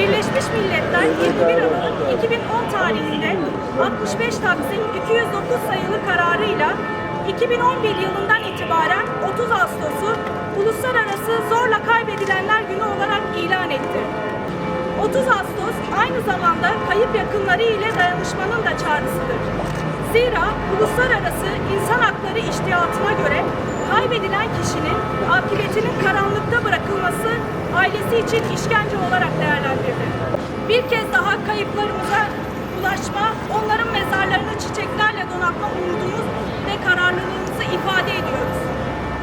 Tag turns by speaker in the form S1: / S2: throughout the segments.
S1: Birleşmiş Milletler 21 Aralık 2010 tarihinde 65 Taksim 209 sayılı kararıyla 2011 yılından itibaren 30 Ağustos'u Uluslararası Zorla Kaybedilenler Günü olarak ilan etti. 30 Ağustos aynı zamanda kayıp yakınları ile dayanışmanın da çağrısıdır. Zira uluslararası insan hakları iştihatına göre kaybedilen kişinin akıbetinin karanlıkta bırakılması ailesi için işkence olarak değerlendirilir. Bir kez daha kayıplarımıza ulaşma, onların mezarlarını çiçeklerle donatma umudumuz ve kararlılığımızı ifade ediyoruz.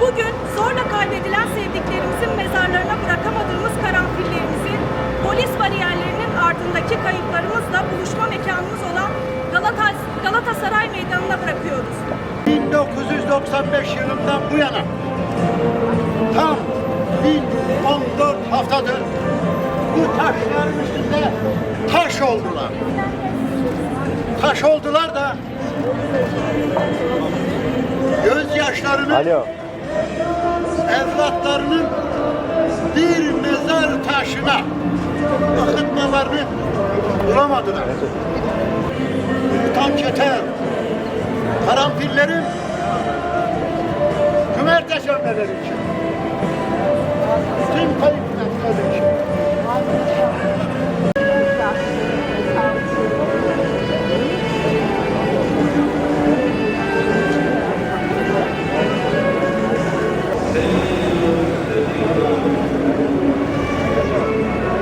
S1: Bugün zorla kaybedilen sevdiklerimizin mezarlarına bırakamadığımız karanfillerimizi polis bariyerlerinin ardındaki kayıplarımızla buluşma mekanımız olan Galata, Galatasaray Meydanı'na bırakıyoruz.
S2: 1995 yılından bu yana 1014 haftadır bu taşların üstünde taş oldular. Taş oldular da gözyaşlarını
S3: Alo.
S2: evlatlarının bir mezar taşına akıtmalarını bulamadılar. Tam çeter, karanfillerin kümertes ölmeleri için. Tüm kayıp.